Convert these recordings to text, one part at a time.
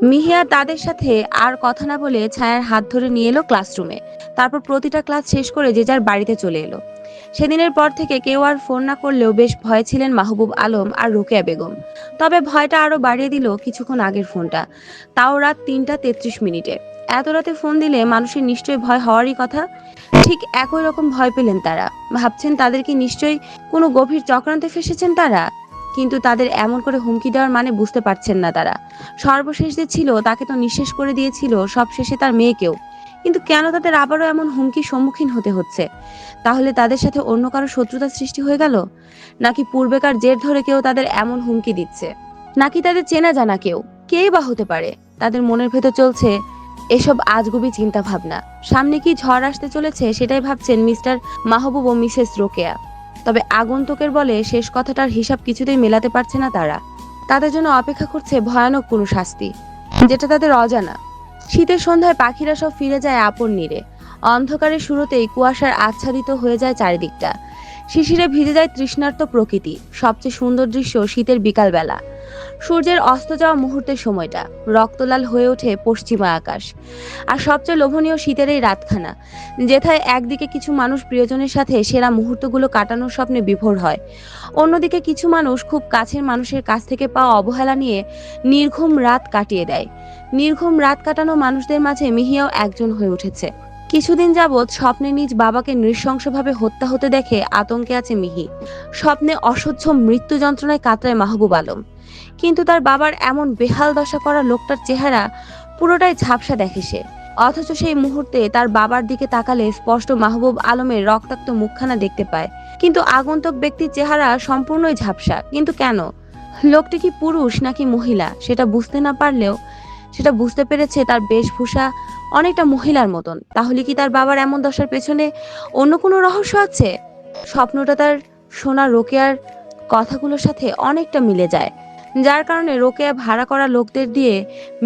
মিহিয়া তাদের সাথে আর কথা না বলে ছায়ার হাত ধরে নিয়ে এলো ক্লাসরুমে। তারপর প্রতিটা ক্লাস শেষ করে যে যার বাড়িতে চলে এলো। সেদিনের পর থেকে কেউ আর ফোন না করলেও বেশ ভয় ছিলেন মাহবুব আলম আর রোকেয়া বেগম। তবে ভয়টা আরও বাড়িয়ে দিল কিছুক্ষণ আগের ফোনটা। তাও রাত তিনটা তেত্রিশ মিনিটে। এত রাতে ফোন দিলে মানুষের নিশ্চয়ই ভয় হওয়ারই কথা। ঠিক একই রকম ভয় পেলেন তারা। ভাবছেন তাদেরকে নিশ্চয়ই কোনো গভীর চক্রান্তে ফেসেছেন তারা? কিন্তু তাদের এমন করে হুমকি দেওয়ার মানে বুঝতে পারছেন না তারা। সর্বশেষ যে ছিল, তাকে তো নিঃশেষ করে দিয়েছিল সবশেষে তার মেয়েকেও। কিন্তু কেন তাদের আবারও এমন হুমকির সম্মুখীন হতে হচ্ছে? তাহলে তাদের সাথে অন্য কারও শত্রুতার সৃষ্টি হয়ে গেল? নাকি পূর্বেকার জের ধরে কেউ তাদের এমন হুমকি দিচ্ছে? নাকি তাদের চেনা জানা কেউ? কেই বা হতে পারে? তাদের মনের ভেতর চলছে এসব আজগুবি চিন্তা ভাবনা সামনে কি ঝড় আসতে চলেছে সেটাই ভাবছেন মিস্টার মাহবুব ও মিসেস রোকেয়া। তবে আগন্তুকের বলে শেষ কথাটার হিসাব কিছুতেই মেলাতে পারছে না তারা। তাদের জন্য অপেক্ষা করছে ভয়ানক কোনো শাস্তি যেটা তাদের অজানা। শীতের সন্ধ্যায় পাখিরা সব ফিরে যায় আপন নীরে। অন্ধকারের শুরুতেই কুয়াশার আচ্ছাদিত হয়ে যায় চারিদিকটা। শিশিরে ভিজে যায় তৃষ্ণার্ত প্রকৃতি, সবচেয়ে সুন্দর দৃশ্য শীতের বিকালবেলা। সূর্যের অস্ত যাওয়া মুহূর্তের সময়টা। রক্তলাল হয়ে ওঠে পশ্চিমা আকাশ। আর সবচেয়ে লোভনীয় শীতের এই রাতখানা, যেথায় একদিকে কিছু মানুষ প্রিয়জনের সাথে সেরা মুহূর্তগুলো কাটানোর স্বপ্নে বিভোর হয়, অন্যদিকে কিছু মানুষ খুব কাছের মানুষের কাছ থেকে পাওয়া অবহেলা নিয়ে নির্ঘুম রাত কাটিয়ে দেয়। নির্ঘুম রাত কাটানো মানুষদের মাঝে মিহিয়াও একজন হয়ে উঠেছে। কিছুদিন যাবৎ স্বপ্নে নিজ বাবাকে নৃশংসভাবে হত্যা হতে দেখে আতঙ্কে আছে মিহি। স্বপ্নে অসহ্য মৃত্যু যন্ত্রণায় কাতরায় মাহবুব আলম। কিন্তু তার বাবার এমন বেহাল দশা করা লোকটার চেহারা পুরোটাই ঝাপসা দেখে সে। অথচ সেই মুহূর্তে তার বাবার দিকে তাকালে স্পষ্ট মাহবুব আলমের রক্তাক্ত মুখখানা দেখতে পায়। কিন্তু আগন্তুক ব্যক্তির চেহারা সম্পূর্ণই ঝাপসা। কিন্তু কেন? লোকটি কি পুরুষ নাকি মহিলা? সেটা বুঝতে না পারলেও, সেটা বুঝতে পেরেছে তার বেশভূষা অনেকটা মহিলার মতন। তাহলে কি তার বাবার এমন দশার পেছনে অন্য কোনো রহস্য আছে? স্বপ্নটা তার শোনা রোকেয়ার কথাগুলোর সাথে অনেকটা মিলে যায়, যার কারণে রোকেয়া ভাড়া করা লোকদের দিয়ে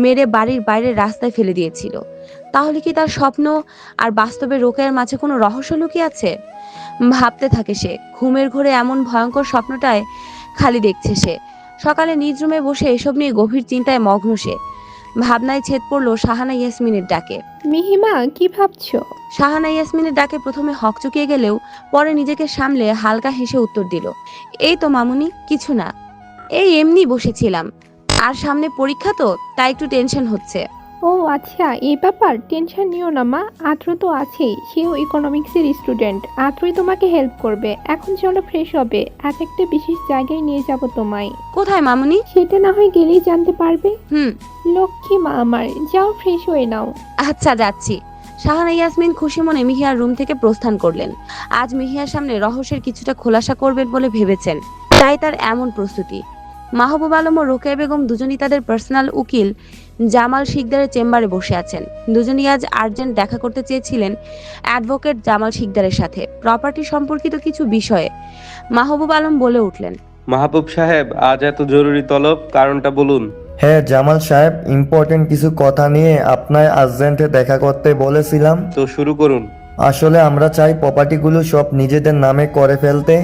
মেরে বাড়ির বাইরে রাস্তায় ফেলে দিয়েছিল। তাহলে কি তার স্বপ্ন আর বাস্তবে রোকেয়ার মাঝে কোনো রহস্য লুকিয়ে আছে? ভাবতে থাকে সে, ঘুমের ঘোরে এমন ভয়ঙ্কর স্বপ্নটায় খালি দেখছে সে। সকালে নিজ রুমে বসে এসব নিয়ে গভীর চিন্তায় মগ্ন সে। ভাবনায় ছেদ পড়ল শাহানা ইয়াসমিনের ডাকে। মিহিমা কি ভাবছ? শাহানা ইয়াসমিনের ডাকে প্রথমে হকচকিয়ে গেলেও পরে নিজেকে সামলে হালকা হেসে উত্তর দিল এই তো মামুনি কিছু না। এই এমনি বসেছিলাম। আর সামনে পরীক্ষা তো তাই একটু টেনশন হচ্ছে। ও আচ্ছা এই ব্যাপার টেনশন নিও না মা। আদ্র তো আছেই সেও ইকোনমিক্সের স্টুডেন্ট আদ্রই তোমাকে হেল্প করবে। এখন চলো ফ্রেশ হবে। এক একটা বিশেষ জায়গায় নিয়ে যাব তোমায়। কোথায় মামুনি? সেটা না হয় গেলেই জানতে পারবে। হুম। লক্ষ্মী মা আমার যাও ফ্রেশ হয়ে নাও। আচ্ছা যাচ্ছি। শাহানা ইয়াসমিন খুশি মনে মিহিয়ার রুম থেকে প্রস্থান করলেন। আজ মিহিয়ার সামনে রহস্যের কিছুটা খোলাসা করবেন বলে ভেবেছেন। তাই তার এমন প্রস্তুতি। মাহবুব আলম ও রোকেয়া বেগম দুজনই তাদের পার্সোনাল উকিল জামাল শিকদারের চেম্বারে বসে আছেন। দুজনই আজ আর্জেন্ট দেখা করতে চেয়েছিলেন অ্যাডভোকেট জামাল শিকদারের সাথে। প্রপার্টি সম্পর্কিত কিছু বিষয়ে মাহবুব আলম বলে উঠলেন। মাহবুব সাহেব আজ এত জরুরি তলব কারণটা বলুন। হ্যাঁ জামাল সাহেব ইম্পর্টেন্ট কিছু কথা নিয়ে আপনার আর্জেন্টে দেখা করতে বলেছিলাম। তো শুরু করুন। আসলে আমরা চাই প্রপার্টিগুলো সব নিজেদের নামে করে ফেলতে।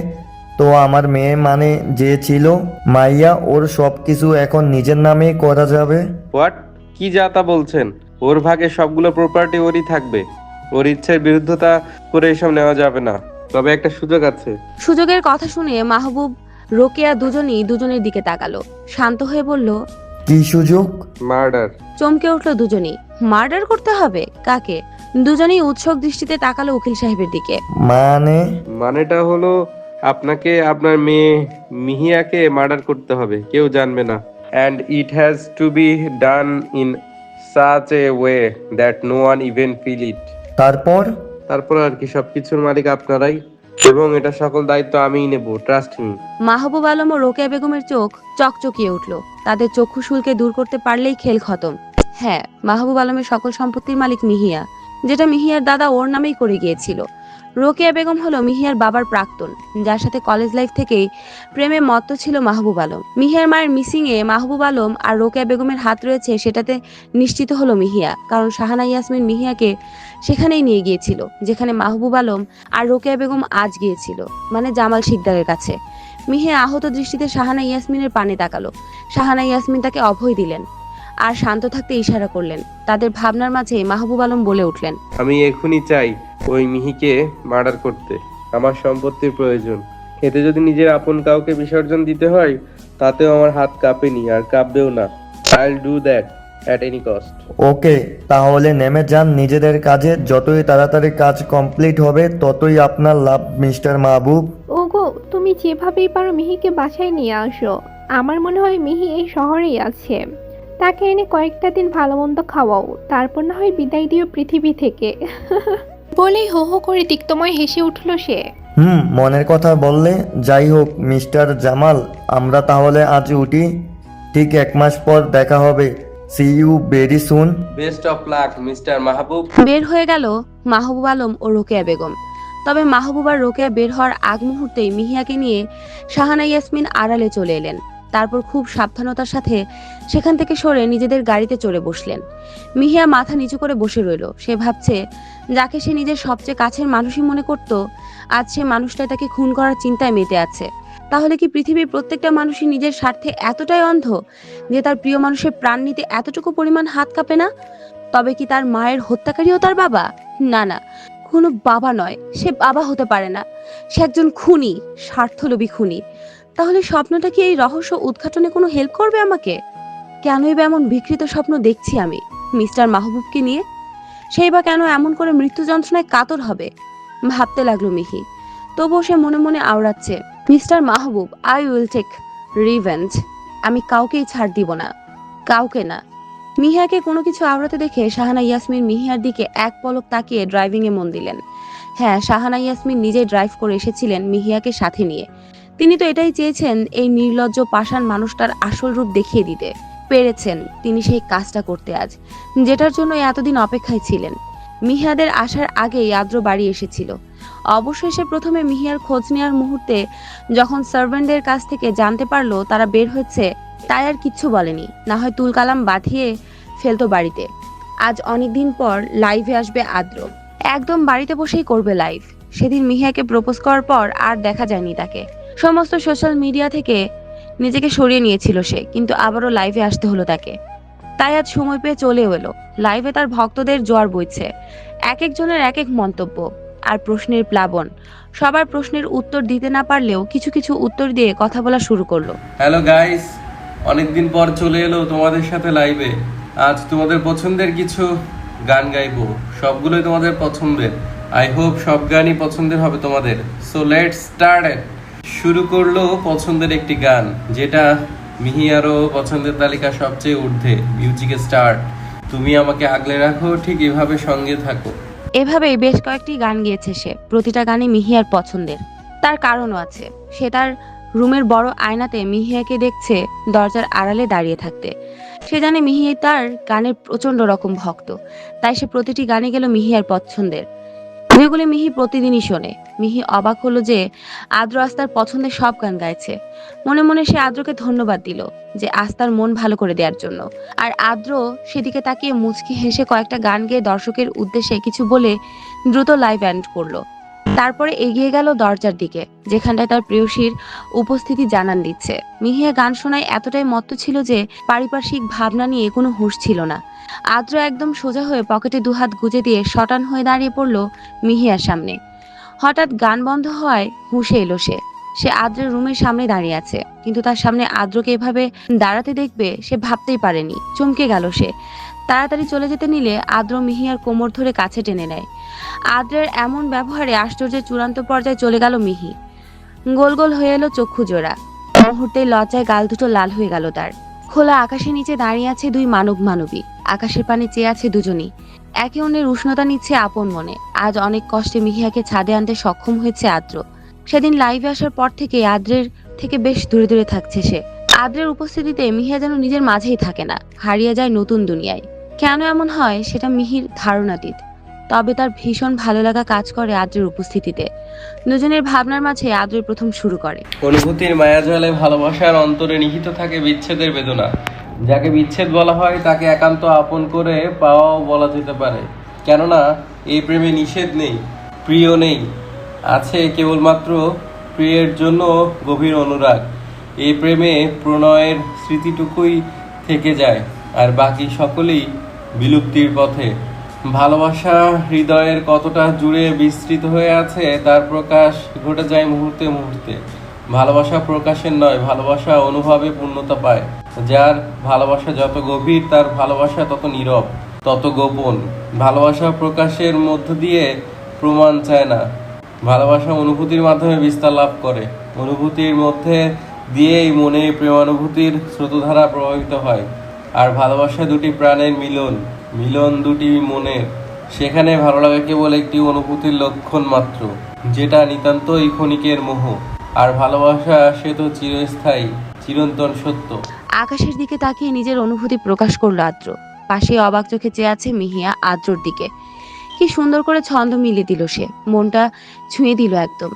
তো আমার মেয়ে মানে যে ছিল মাইয়া ওর সব কিছু এখন নিজের নামেই করা যাবে। হোয়াট কি যা তা বলছেন? ওর ভাগে সবগুলো প্রপার্টি ওরই থাকবে। ওর ইচ্ছের বিরুদ্ধতা করে এসব নেওয়া যাবে না। তবে একটা সুযোগ আছে। সুযোগের কথা শুনে মাহবুব রোকেয়া দুজনই দুজনের দিকে তাকালো। শান্ত হয়ে বলল কি সুযোগ? মার্ডার চমকে উঠল দুজনই। মার্ডার করতে হবে? কাকে? দুজনেই উৎসুক দৃষ্টিতে তাকালো উকিল সাহেবের দিকে। মানে? মানেটা হলো আপনাকে আপনার মেয়ে মিহিয়াকে মার্ডার করতে হবে কেউ জানবে না। And it has to be done in such a way that no one even feel it তারপর? তারপর আর কি সবকিছুর মালিক আপনারাই এবং এটা সকল দায়িত্ব আমিই নেব ট্রাস্ট মি মাহবুব আলম ও রোকেয়া বেগমের চোখ চকচকিয়ে উঠল। তাদের চক্ষু শুল্কে দূর করতে পারলেই খেল খতম। হ্যাঁ মাহবুব আলমের সকল সম্পত্তির মালিক মিহিয়া যেটা মিহিয়ার দাদা ওর নামেই করে গিয়েছিল। রোকেয়া বেগম হলো মিহিয়ার বাবার প্রাক্তন, যার সাথে কলেজ লাইফ থেকেই প্রেমে মত্ত ছিল মাহবুব আলম। মিহিয়ার মায়ের মিসিং এ মাহবুব আলম আর রোকেয়া বেগমের হাত রয়েছে, সেটাতে নিশ্চিত হলো মিহিয়া। কারণ শাহানা ইয়াসমিন মিহিয়াকে সেখানেই নিয়ে গিয়েছিল, যেখানে মাহবুব আলম আর রোকেয়া বেগম আজ গিয়েছিল মানে জামাল শিকদারের কাছে। মিহে আহত দৃষ্টিতে শাহানা ইয়াসমিনের পানে তাকালো। শাহানা ইয়াসমিন তাকে অভয় দিলেন আর শান্ত থাকতে ইশারা করলেন। তাদের ভাবনার মাঝে মাহবুব আলম বলে উঠলেন, আমি এখনই চাই ওই মিহিকে মার্ডার করতে। আমার সম্পত্তির প্রয়োজন। এতে যদি নিজের আপন কাউকে বিসর্জন দিতে হয় তাতেও আমার হাত কাঁপেনি আর কাঁপবেও না। I do that at any cost okay তাহলে নেমে যান নিজেদের কাজে। যতই তাড়াতাড়ি কাজ কমপ্লিট হবে ততই আপনার লাভ মিস্টার মাহবুব। ওগো তুমি যেভাবেই পারো মিহিকে বাসায় নিয়ে আসো। আমার মনে হয় মিহি এই শহরেই আছে। তাকে এনে কয়েকটা দিন ভালো মন্দ খাওয়াও। তারপর না হয় বিদায় দিও পৃথিবী থেকে। বলেই হো হো করে তিক্তময় হেসে উঠল সে। হুম মনের কথা বললে যাই হোক মিস্টার জামাল আমরা তাহলে আজ উঠি। ঠিক এক মাস পর দেখা হবে। See you very soon best of luck Mr Mahbub. বের হয়ে গেল মাহবুব আলম ও রোকেয়া বেগম। তবে মাহবুব আর রোকেয়া বের হওয়ার আগ মুহূর্তেই মিহিয়াকে নিয়ে শাহানা ইয়াসমিন আড়ালে চলে এলেন। তারপর খুব সাবধানতার সাথে সেখান থেকে সরে নিজেদের গাড়িতে চড়ে বসলেন। মিহিয়া মাথা নিচু করে বসে রইল। সে ভাবছে, যাকে সে নিজের সবচেয়ে কাছের মানুষই মনে করত, আজ সে মানুষটা তাকে খুন করার চিন্তায় মেতে আছে। তাহলে কি পৃথিবীর প্রত্যেকটা মানুষই নিজের স্বার্থে এতটাই অন্ধ যে তার প্রিয় মানুষের প্রাণ নিতে এতটুকু পরিমাণ হাত কাঁপে না? তবে কি তার মায়ের হত্যাকারীও তার বাবা? না না, কোনো বাবা নয়। সে বাবা হতে পারে না। সে একজন খুনি, স্বার্থলোভী খুনি। তাহলে স্বপ্নটা কি এই রহস্য উদ্ঘাটনে কোনো হেল্প করবে আমাকে? কেনই বা এমন বিকৃত স্বপ্ন দেখছি আমি, মিস্টার মাহবুবকে নিয়ে? সেই বা কেন এমন করে মৃত্যু যন্ত্রণায় কাতর হবে? ভাবতে লাগল মিহি। তবুও সে মনে মনে আওড়াচ্ছে, Mr Mahbub I will take revenge আমি কাউকেই ছাড় দিব না। কাউকে না। মিহিয়াকে কোনো কিছু আওড়াতে দেখে শাহানা ইয়াসমিন মিহিয়ার দিকে এক পলক তাকিয়ে ড্রাইভিংয়ে মন দিলেন। হ্যাঁ শাহানা ইয়াসমিন নিজেই ড্রাইভ করে এসেছিলেন মিহিয়াকে সাথে নিয়ে। তিনি তো এটাই চেয়েছেন, এই নির্লজ্জ পাষাণ মানুষটার আসল রূপ দেখিয়ে দিতে। পেরেছেন তিনি সেই কাজটা করতে আজ, যেটার জন্য এতদিন অপেক্ষায় ছিলেন। মিহিয়াদের আসার আগেই আদ্র বাড়ি এসেছিল। অবশেষে প্রথমে মিহিয়ার খোঁজ নেওয়ার মুহূর্তে যখন সার্ভেন্টদের কাছ থেকে জানতে পারল তারা বের হচ্ছে তাই আর কিচ্ছু বলেনি। না হয় তুলকালাম বাঁধিয়ে ফেলতো বাড়িতে। আজ অনেকদিন পর লাইভে আসবে আদ্র। একদম বাড়িতে বসেই করবে লাইভ। সেদিন মিহিয়াকে প্রপোজ করার পর আর দেখা যায়নি তাকে। সমস্ত সোশ্যাল মিডিয়া থেকে নিজেকে সরিয়ে নিয়েছিল সে, কিন্তু আবারও লাইভে আসতে হলো তাকে। তাই আজ সময় পেয়ে চলেও এলো। লাইভে তার ভক্তদের জ্বর বইছে। এক একজনের এক এক মন্তব্য আর প্রশ্নের প্লাবন। সবার প্রশ্নের উত্তর দিতে না পারলেও কিছু কিছু উত্তর দিয়ে কথা বলা শুরু করল। হ্যালো গাইস অনেকদিন পর চলে এলো তোমাদের সাথে লাইভে আজ তোমাদের পছন্দের কিছু গান গাইবো। সবগুলোই তোমাদের পছন্দের। আই হোপ সব গানই পছন্দের হবে তোমাদের। সো লেটস স্টার্ট শুরু করল পছন্দের একটি গান, যেটা মিহিয়ারও পছন্দের তালিকা সবচেয়ে ঊর্ধ্বে মিউজিকে স্টার্ট তুমি আমাকে আগলে রাখো, ঠিক এভাবে সঙ্গে থাকো। এভাবেই বেশ কয়েকটি গান গেয়েছে সে, প্রতিটা গানই মিহিয়ার পছন্দের। তার কারণও আছে, সে তার রুমের বড় আয়নাতে মিহিয়াকে দেখছে দরজার আড়ালে দাঁড়িয়ে থাকতে। সে জানে মিহিয়া তার গানের প্রচণ্ড রকম ভক্ত, তাই সে প্রতিটি গানে গেল মিহিয়ার পছন্দের। যেগুলি মিহি প্রতিদিনই শোনে। মিহি অবাক হলো যে আদ্র আস্তার পছন্দের সব গান গাইছে। মনে মনে সে আদ্রকে ধন্যবাদ দিল যে আস্তার মন ভালো করে দেওয়ার জন্য। আর আদ্র সেদিকে তাকিয়ে মুচকি হেসে কয়েকটা গান গেয়ে দর্শকের উদ্দেশ্যে কিছু বলে দ্রুত লাইভ অ্যান্ড করল। তারপরে এগিয়ে গেল দরজার দিকে, যেখানটায় তার প্রেয়সীর উপস্থিতি জানান দিচ্ছে। মিহিয়া গান শোনায় এতটাই মত্ত ছিল যে পারিপার্শ্বিক ভাবনা নিয়ে কোনো হুঁশ ছিল না। আদ্র একদম সোজা হয়ে পকেটে দুহাত গুজে দিয়ে শটান হয়ে দাঁড়িয়ে পড়ল মিহিয়ার সামনে। হঠাৎ গান বন্ধ হওয়ায় হুঁশে এলো সে। সে আদ্রের রুমের সামনে দাঁড়িয়ে আছে, কিন্তু তার সামনে আদ্রকে এভাবে দাঁড়াতে দেখবে সে ভাবতেই পারেনি। চমকে গেল সে। তাড়াতাড়ি চলে যেতে নিলে আদ্র মিহিয়ার কোমর ধরে কাছে টেনে নেয়। আদ্রের এমন ব্যবহারে আশ্চর্যের চূড়ান্ত পর্যায়ে চলে গেল মিহি। গোল গোল হয়ে এলো চক্ষু জোড়া। মুহূর্তে লজ্জায় গাল দুটো লাল হয়ে গেল তার। খোলা আকাশের নিচে দাঁড়িয়ে আছে দুই মানব মানবী। আকাশের পানে চেয়ে আছে দুজনই। একে অন্যের উষ্ণতা নিচ্ছে আপন মনে। আজ অনেক কষ্টে মিহিয়াকে ছাদে আনতে সক্ষম হয়েছে আদ্র। সেদিন লাইভে আসার পর থেকে আদ্রের থেকে বেশ দূরে দূরে থাকছে সে। আদ্রের উপস্থিতিতে মিহিয়া যেন নিজের মাঝেই থাকে না। হারিয়ে যায় নতুন দুনিয়ায়। কেন এমন হয় সেটা মিহির ধারণাতীত তবে তার ভীষণ ভালো লাগা কাজ করে আদ্রের উপস্থিতিতে। দুজনের ভাবনার মাঝে আদ্রের প্রথম শুরু করে। অনুভূতির মায়াজালে ভালোবাসার অন্তরে নিহিত থাকে বিচ্ছেদের বেদনা। যাকে বিচ্ছেদ বলা হয়, তাকে একান্ত আপন করে পাওয়াও বলা যেতে পারে। কেননা, এই প্রেমে নিষেধ নেই, প্রিয় নেই, আছে কেবলমাত্র প্রিয়ের জন্য গভীর অনুরাগ। এই প্রেমে প্রণয়ের স্মৃতিটুকুই থেকে যায়। আর বাকি সকলেই বিলুপ্তির পথে। ভালোবাসা হৃদয়ের কতটা জুড়ে বিস্তৃত হয়ে আছে, তার প্রকাশ ঘটে যায় মুহূর্তে মুহূর্তে। ভালোবাসা প্রকাশের নয়, ভালোবাসা অনুভবে পূর্ণতা পায়। যার ভালোবাসা যত গভীর, তার ভালোবাসা তত নীরব, তত গোপন। ভালোবাসা প্রকাশের মধ্য দিয়ে প্রমাণ চায় না। ভালোবাসা অনুভূতির মাধ্যমে বিস্তার লাভ করে। অনুভূতির মধ্যে দিয়েই মনে প্রেমানুভূতির স্রোতধারা প্রভাবিত হয়। আর ভালোবাসা দুটি প্রাণের মিলন মিলন দুটি মনের। সেখানে ভালো লাগা কেবল একটি অনুভূতির লক্ষণ মাত্র, যেটা নিতান্তই ক্ষণিকের মোহ। আর ভালোবাসা, সে তো চিরস্থায়ী, চিরন্তন সত্য। আকাশের দিকে তাকিয়ে নিজের অনুভূতি প্রকাশ করল আদ্র। পাশে অবাক চোখে চেয়ে আছে মিহিয়া আদ্রর দিকে। কি সুন্দর করে ছন্দ মিলিয়ে দিল সে। মনটা ছুঁয়ে দিল একদম।